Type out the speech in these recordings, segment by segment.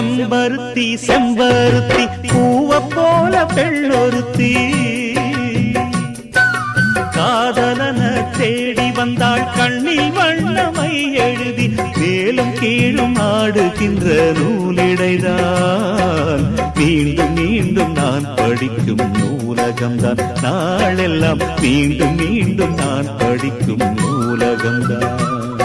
செம்பருத்தி செம்பருத்தி பூவ போல பெள்ளொருத்தி. காதலன தேடி வந்தாள் கண்ணில் வண்ணமை எழுதி மேலும் கீழும் ஆடுகின்ற நூலிடைதான். மீண்டும் மீண்டும் நான் படிக்கும் நூலகம்தான். நாளெல்லாம் மீண்டும் மீண்டும் நான் படிக்கும் நூலகம்தான்.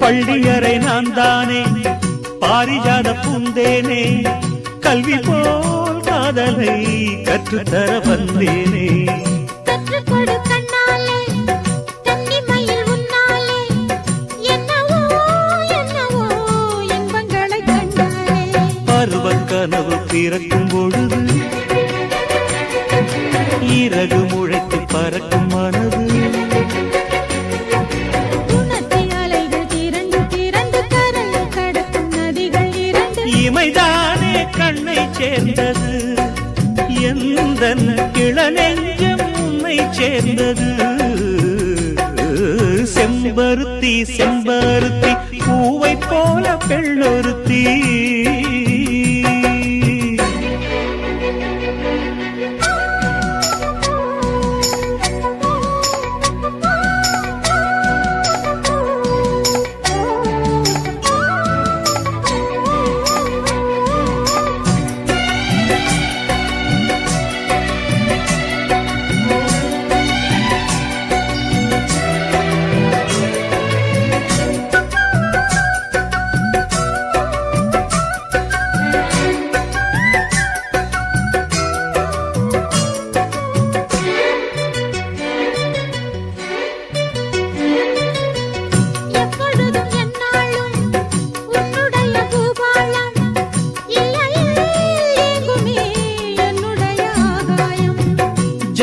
பள்ளியறை நான் தானே பாரிஜாத பூந்தேனே கல்வி போல் காதலை கற்றுத்தர வந்தேனே. கனவு பிறக்கும் பொழுது இறகு முளைத்து பறக்கும் மனது. இமைதானே கண்ணை சேர்ந்தது எந்த இளநெஞ்சம் உன்னை சேர்ந்தது. செம்பருத்தி செம்பருத்தி பூவை போல பெள்ளொருத்தி